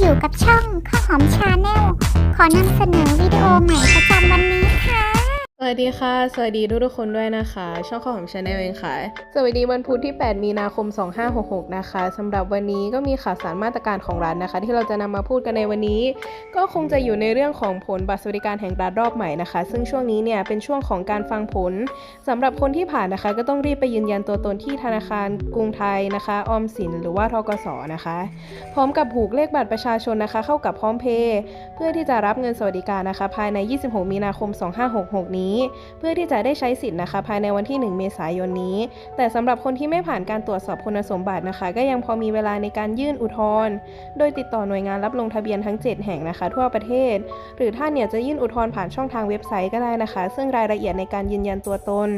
อยู่กับช่องข้าวหอมชาแนลขอนำเสนอวิดีโอใหม่ประจำวันนี้ สวัสดีค่ะ สวัสดีทุกทุกๆคนด้วยนะคะ ช่องข้าวหอมชาแนลเองค่ะ สวัสดีวันพุธที่ 8 มีนาคม 2566 นะคะสำหรับวันนี้ก็มีข่าวสารมาตรการของรัฐนะคะ ที่เราจะนำมาพูดกันในวันนี้ ก็คงจะอยู่ในเรื่องของผลบัตรสวัสดิการแห่งรัฐรอบใหม่นะคะ ซึ่งช่วงนี้เนี่ยเป็นช่วงของการฟังผลสำหรับคนที่ผ่านนะคะ ก็ต้องรีบไปยืนยันตัวตนที่ธนาคารกรุงไทยนะคะ ออมสินหรือว่าทกสนะคะ พร้อมกับผูกเลขบัตรประชาชนนะคะ เข้ากับพร้อมเพย์เพื่อที่จะรับเงินสวัสดิการนะคะ ภายใน 26 มีนาคม 2566 นี้เพื่อที่จะได้ใช้สิทธิ์นะคะ ภายในวันที่ 1 เมษายนนี้ แต่สำหรับคนที่ไม่ผ่านการตรวจสอบคุณสมบัตินะคะ ก็ยังพอมีเวลาในการยื่นอุทธรณ์โดยติดต่อหน่วยงานรับลงทะเบียนทั้ง 7 แห่งนะคะ ทั่วประเทศ หรือท่านเนี่ยจะยื่นอุทธรณ์ผ่านช่องทางเว็บไซต์ก็ได้นะคะ ซึ่งรายละเอียดในการยืนยันตัวตน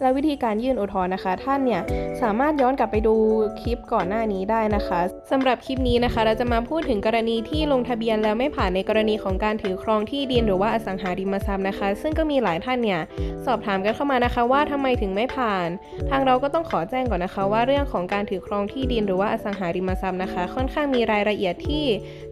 และวิธีการยื่นอุทธรณ์นะคะ ท่านเนี่ยสามารถย้อนกลับไปดูคลิปก่อนหน้านี้ได้นะคะสำหรับคลิปนี้นะคะ เราจะมาพูดถึงกรณีที่ลงทะเบียนแล้วไม่ผ่านในกรณีของการถือครองที่ดินหรือว่าอสังหาริมทรัพย์นะคะ ซึ่งก็มีหลายท่านเนี่ย สอบถามกันเข้ามานะคะว่าทำไมถึงไม่ผ่าน ทางเราก็ต้องขอแจ้งก่อนนะคะว่าเรื่องของการถือครองที่ดินหรือว่าอสังหาริมทรัพย์นะคะ ค่อนข้างมีรายละเอียดที่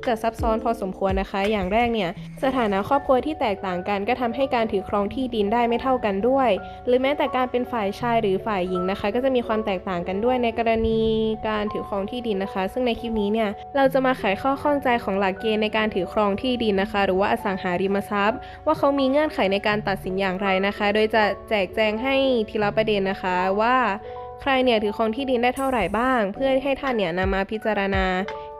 จะซับซ้อนพอสมควรนะคะ อย่างแรกเนี่ยสถานะครอบครัวที่แตกต่างกัน ก็ทำให้การถือครองที่ดินได้ไม่เท่ากันด้วย หรือแม้แต่การเป็นฝ่ายชายหรือฝ่ายหญิงนะคะ ก็จะมีความแตกต่างกันด้วยในกรณีการถือครองที่ดินนะคะ ซึ่งในคลิปนี้เนี่ยเราจะมาไขข้อข้องใจของหลักเกณฑ์ในการถือครองที่ดินนะคะ หรือว่าอสังหาริมทรัพย์ ว่าเขามีเงื่อนไขในการตัดสินอย่างไรนะคะ โดยจะแจกแจงให้ทีละประเด็นนะคะว่าใครเนี่ยถือครองที่ดินได้เท่าไหร่บ้าง เพื่อให้ท่านเนี่ยนำมาพิจารณา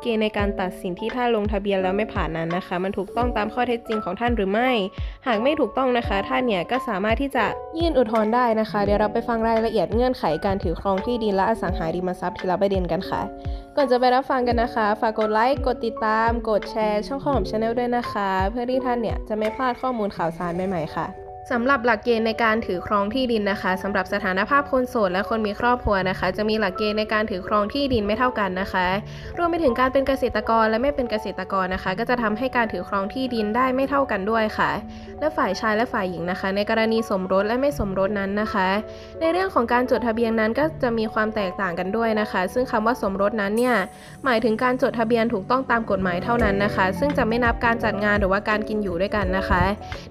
เกณฑ์ในการตัดสินที่ท่านลงทะเบียนแล้วไม่ผ่านนั้นนะคะ มันถูกต้องตามข้อเท็จจริงของท่านหรือไม่ หากไม่ถูกต้องนะคะ ท่านเนี่ยก็สามารถที่จะยื่นอุทธรณ์ได้นะคะ เดี๋ยวเราไปฟังรายละเอียดเงื่อนไขการถือครองที่ดินและอสังหาริมทรัพย์ทีละประเด็นกันค่ะ ก่อนจะไปรับฟังกันนะคะ ฝากกดไลค์กดติดตาม กดแชร์ช่องข้าวหอมชาแนลด้วยนะคะ เพื่อที่ท่านเนี่ยจะไม่พลาดข้อมูลข่าวสารใหม่ๆค่ะ สำหรับหลักเกณฑ์ในการถือครองที่ดินนะคะสำหรับสถานภาพคนโสดและคนมีครอบครัวนะคะ จะมีหลักเกณฑ์ในการถือครองที่ดินไม่เท่ากันนะคะ รวมไปถึงการเป็นเกษตรกรและไม่เป็นเกษตรกรนะคะ ก็จะทำให้การถือครองที่ดินได้ไม่เท่ากันด้วยค่ะ และฝ่ายชายและฝ่ายหญิงนะคะ ในกรณีสมรสและไม่สมรสนั้นนะคะ ในเรื่องของการจดทะเบียนนั้นก็จะมีความแตกต่างกันด้วยนะคะ ซึ่งคำว่าสมรสนั้นเนี่ยหมายถึงการจดทะเบียนถูกต้องตามกฎหมายเท่านั้นนะคะ ซึ่งจะไม่นับการจัดงานหรือว่าการกินอยู่ด้วยกันนะคะ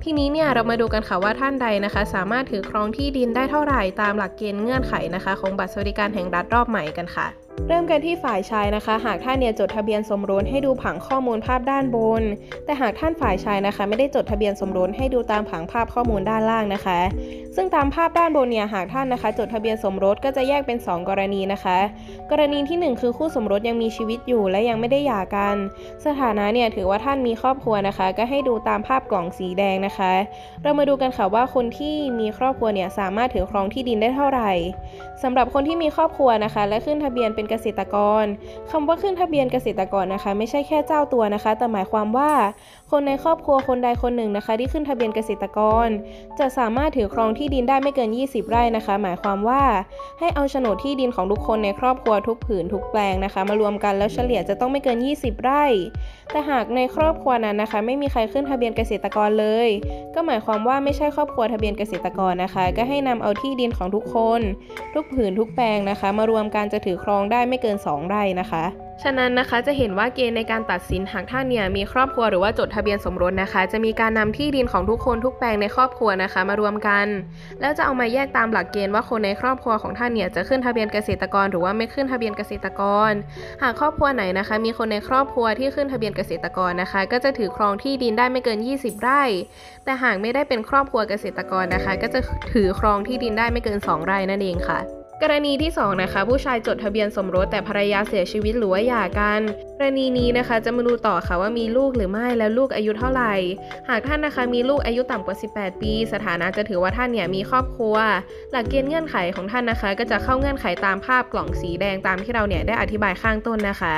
ทีนี้เนี่ยเรามาดูกันค่ะว่าาท่านใดนะคะ สามารถถือครองที่ดินได้เท่าไหร่ตามหลักเกณฑ์เงื่อนไขนะคะ ของบัตรสวัสดิการแห่งรัฐรอบใหม่กันค่ะ เริ่มกันที่ฝ่ายชายนะคะ หากท่านเนี่ยจดทะเบียนสมรสให้ดูผังข้อมูลภาพด้านบน แต่หากท่านฝ่ายชายนะคะ ไม่ได้จดทะเบียนสมรสให้ดูตามผังภาพข้อมูลด้านล่างนะคะ ซึ่งตามภาพด้านบนเนี่ยหากท่านนะคะ จดทะเบียนสมรสก็จะแยกเป็น 2 กรณีนะคะ กรณีทีหนึ่1 คือคู่สมรสยังมีชีวิตอยู่และยังไม่ได้หย่ากัน สถานะเนี่ยถือว่าท่านมีครอบครัวนะคะ ก็ให้ดูตามภาพกล่องสีแดงนะคะ เรามาดูกันค่ะว่าคนที่มีครอบครัวเนี่ยสามารถถือครองที่ดินได้เท่าไหร่สำหรับคนที่มีครอบครัวนะคะ และขึ้นทะเบียนเป็นเกษตรกรคำว่าขึ้นทะเบียนเกษตรกรนะคะ ไม่ใช่แค่เจ้าตัวนะคะ แต่หมายความว่า คนในครอบครัวคนใดคนหนึ่งนะคะ ที่ขึ้นทะเบียนเกษตรกร จะสามารถถือครองที่ดินได้ไม่เกิน 20 ไร่นะคะ หมายความว่า ให้เอาโฉนดที่ดินของทุกคนในครอบครัวทุกผืนทุกแปลงนะคะ มารวมกันแล้วเฉลี่ยจะต้องไม่เกิน 20 ไร่ แต่หากในครอบครัวนั้นนะคะ ไม่มีใครขึ้นทะเบียนเกษตรกรเลย ก็หมายความว่าไม่ใช่ครอบครัวทะเบียนเกษตรกรนะคะ ก็ให้นำเอาที่ดินของทุกคน ทุกผืนทุกแปลงนะคะ มารวมกันจะถือครองได้ได้ไม่เกิน 2 ไร่นะคะ ฉะนั้นนะคะจะเห็นว่าเกณฑ์ในการตัดสินหากท่านเนี่ยมีครอบครัวหรือว่าจดทะเบียนสมรสนะคะ จะมีการนำที่ดินของทุกคนทุกแปลงในครอบครัวนะคะ มารวมกัน แล้วจะเอามาแยกตามหลักเกณฑ์ว่าคนในครอบครัวของท่านเนี่ยจะขึ้นทะเบียนเกษตรกร หรือว่าไม่ขึ้นทะเบียนเกษตรกร หากครอบครัวไหนนะคะ มีคนในครอบครัวที่ขึ้นทะเบียนเกษตรกรนะคะ ก็จะถือครองที่ดินได้ไม่เกิน 20 ไร่ แต่หากไม่ได้เป็นครอบครัวเกษตรกรนะคะ ก็จะถือครองที่ดินได้ไม่เกิน 2 ไร่นั่นเองค่ะ กรณีที่ 2 นะคะ ผู้ชายจดทะเบียนสมรสแต่ภรรยาเสียชีวิตหรือว่าหย่ากันกรณีนี้นะคะจะมาดูต่อค่ะว่ามีลูกหรือไม่แล้วลูกอายุเท่าไหร่ หากท่านนะคะมีลูกอายุต่ำกว่า 18 ปี สถานะจะถือว่าท่านเนี่ยมีครอบครัว หลักเกณฑ์เงื่อนไขของท่านนะคะ ก็จะเข้าเงื่อนไขตามภาพกล่องสีแดงตามที่เราเนี่ยได้อธิบายข้างต้นนะคะ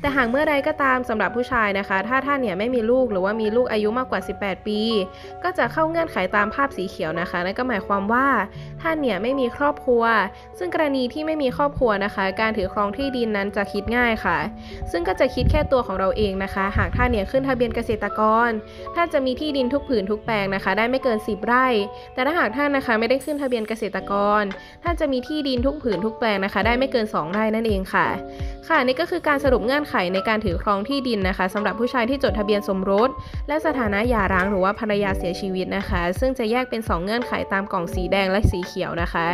แต่หากเมื่อใดก็ตามสำหรับผู้ชายนะคะ ถ้าท่านเนี่ยไม่มีลูกหรือว่ามีลูกอายุมากกว่า 18 ปี ก็จะเข้าเงื่อนไขตามภาพสีเขียวนะคะนั่นก็หมายความว่าท่านเนี่ยไม่มีครอบครัว ซึ่งกรณีที่ไม่มีครอบครัวนะคะ การถือครองที่ดินนั้นจะคิดง่ายค่ะ ซึ่งก็จะคิดแค่ตัวของเราเองนะคะ หากท่านเนี่ยขึ้นทะเบียนเกษตรกร ท่านจะมีที่ดินทุกผืนทุกแปลงนะคะ ได้ไม่เกิน 10 ไร่ แต่ถ้าหากท่านนะคะไม่ได้ขึ้นทะเบียนเกษตรกร ท่านจะมีที่ดินทุกผืนทุกแปลงนะคะ ได้ไม่เกิน 2 ไร่นั่นเองค่ะ ค่ะนี่ก็คือการสรุปเงื่อนไขในการถือครองที่ดินนะคะสำหรับผู้ชายที่จดทะเบียนสมรส และสถานะหย่าร้างหรือว่าภรรยาเสียชีวิตนะคะ ซึ่งจะแยกเป็น 2 เงื่อนไขตามกล่องสีแดงและสีเขียวนะคะ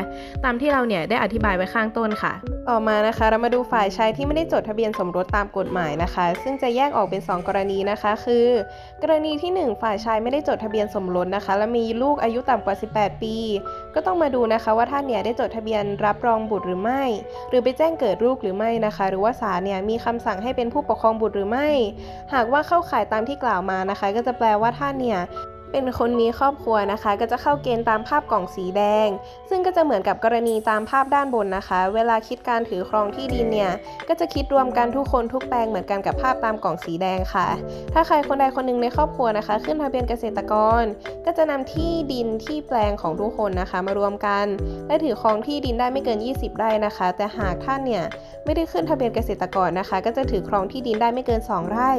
ตามที่เราเนี่ยได้อธิบายไว้ข้างต้นค่ะ ต่อมานะคะ เรามาดูฝ่ายชายที่ไม่ได้จดทะเบียนสมรสตามกฎหมายนะคะ ซึ่งจะแยกออกเป็น 2 กรณีนะคะ คือ กรณีที่ 1 ฝ่ายชายไม่ได้จดทะเบียนสมรสนะคะ และมีลูกอายุต่ำกว่า 18 ปี ก็ต้องมาดูนะคะว่าท่านเนี่ยได้จดทะเบียนรับรองบุตรหรือไม่ หรือไปแจ้งเกิดลูกหรือไม่นะคะ หรือว่าศาลเนี่ยมีคำสั่งให้เป็นผู้ปกครองบุตรหรือไม่ หากว่าเข้าข่ายตามที่กล่าวมานะคะ ก็จะแปลว่าท่านเนี่ย เป็นคนมีครอบครัวนะคะ ก็จะเข้าเกณฑ์ตามภาพกล่องสีแดง ซึ่งก็จะเหมือนกับกรณีตามภาพด้านบนนะคะ เวลาคิดการถือครองที่ดินเนี่ย ก็จะคิดรวมกันทุกคนทุกแปลงเหมือนกันกับภาพตามกล่องสีแดงค่ะ ถ้าใครคนใดคนหนึ่งในครอบครัวนะคะ ขึ้นทะเบียนเกษตรกร ก็จะนำที่ดินที่แปลงของทุกคนนะคะ มารวมกัน และถือครองที่ดินได้ไม่เกิน 20 ไร่นะคะ แต่หากท่านเนี่ยไม่ได้ขึ้นทะเบียนเกษตรกรนะคะ ก็จะถือครองที่ดินได้ไม่เกิน 2 ไร่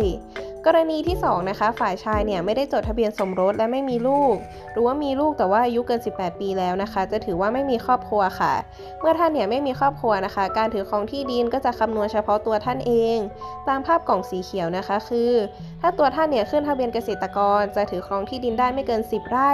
กรณีที่2นะคะฝ่ายชายเนี่ยไม่ได้จดทะเบียนสมรสและไม่มีลูก หรือว่ามีลูกแต่ว่าอายุเกิน 18 ปีแล้วนะคะ จะถือว่าไม่มีครอบครัวค่ะ เมื่อท่านเนี่ยไม่มีครอบครัวนะคะ การถือครองที่ดินก็จะคำนวณเฉพาะตัวท่านเอง ตามภาพกล่องสีเขียวนะคะ คือ ถ้าตัวท่านเนี่ยขึ้นทะเบียนเกษตรกร จะถือครองที่ดินได้ไม่เกิน 10 ไร่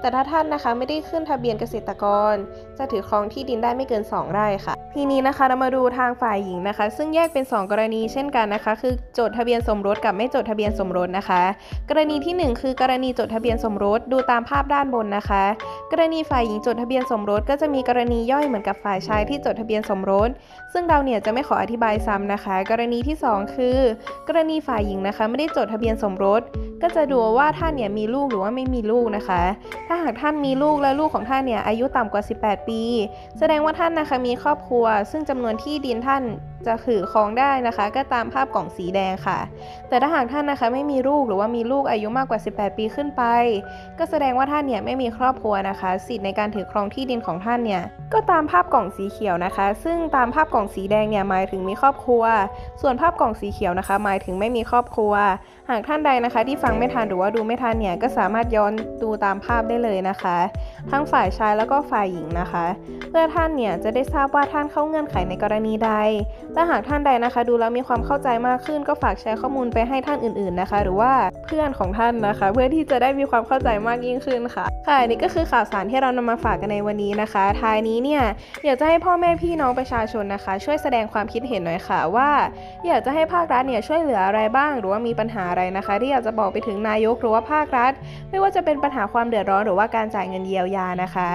แต่ถ้าท่านนะคะไม่ได้ขึ้นทะเบียนเกษตรกร จะถือครองที่ดินได้ไม่เกิน 2 ไร่ค่ะ ทีนี้นะคะเรามาดูทางฝ่ายหญิงนะคะ ซึ่งแยกเป็น 2 กรณีเช่นกันนะคะ คือจดทะเบียนสมรสกับไม่จดทะเบียนสมรสนะคะ กรณีทีหนึ่1 คือกรณีจดทะเบียนสมรสดูตามภาพด้านบนนะคะ กรณีฝ่ายหญิงจดทะเบียนสมรสก็จะมีกรณีย่อยเหมือนกับฝ่ายชายที่จดทะเบียนสมรส ซึ่งเราเนี่ยจะไม่ขออธิบายซ้ำนะคะ กรณีที่ 2 คือ กรณีฝ่ายหญิงนะคะไม่ได้จดทะเบียนสมรสก็จะดูว่าท่านเนี่ยมีลูกหรือว่าไม่มีลูกนะคะ ถ้าหากท่านมีลูกและลูกของท่านเนี่ยอายุต่ำกว่า 18 ปี แสดงว่าท่านนะคะมีครอบครัว ซึ่งจำนวนที่ดินท่านจะถือครองได้นะคะ ก็ตามภาพกล่องสีแดงค่ะ แต่ถ้าหากท่านนะคะไม่มีลูกหรือว่ามีลูกอายุมากกว่า 18 ปีขึ้นไป ก็แสดงว่าท่านเนี่ยไม่มีครอบครัวนะคะ สิทธิ์ในการถือครองที่ดินของท่านเนี่ยก็ตามภาพกล่องสีเขียวนะคะ ซึ่งตามภาพกล่องสีแดงเนี่ยหมายถึงมีครอบครัว ส่วนภาพกล่องสีเขียวนะคะ หมายถึงไม่มีครอบครัว หากท่านใดนะคะที่ฟังไม่ทันหรือว่าดูไม่ทันเนี่ยก็สามารถย้อนดูตามภาพได้เลยนะคะ ทั้งฝ่ายชายแล้วก็ฝ่ายหญิงนะคะ เพื่อท่านเนี่ยจะได้ทราบว่าท่านเข้าเงื่อนไขในกรณีใดและหากท่านใดนะคะ ดูแล้วมีความเข้าใจมากขึ้นก็ฝากแชร์ข้อมูลไปให้ท่านอื่น ๆนะคะ หรือว่าเพื่อนของท่านนะคะ เพื่อที่จะได้มีความเข้าใจมากยิ่งขึ้นค่ะ ค่ะนี่ก็คือข่าวสารที่เรานำมาฝากกันในวันนี้นะคะ ท้ายนี้เนี่ยอยากจะให้พ่อแม่พี่น้องประชาชนนะคะ ช่วยแสดงความคิดเห็นหน่อยค่ะว่า อยากจะให้ภาครัฐเนี่ยช่วยเหลืออะไรบ้าง หรือว่ามีปัญหาอะไรนะคะ ที่อยากจะบอกไปถึงนายกหรือว่าภาครัฐ ไม่ว่าจะเป็นปัญหาความเดือดร้อนหรือว่าการจ่ายเงินเยียวยานะคะ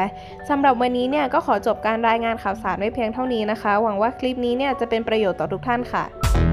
สำหรับวันนี้เนี่ยก็ขอจบการรายงานข่าวสารไว้เพียงเท่านี้นะคะ หวังว่าคลิปนี้เนี่ยจะเป็นประโยชน์ต่อทุกท่านค่ะ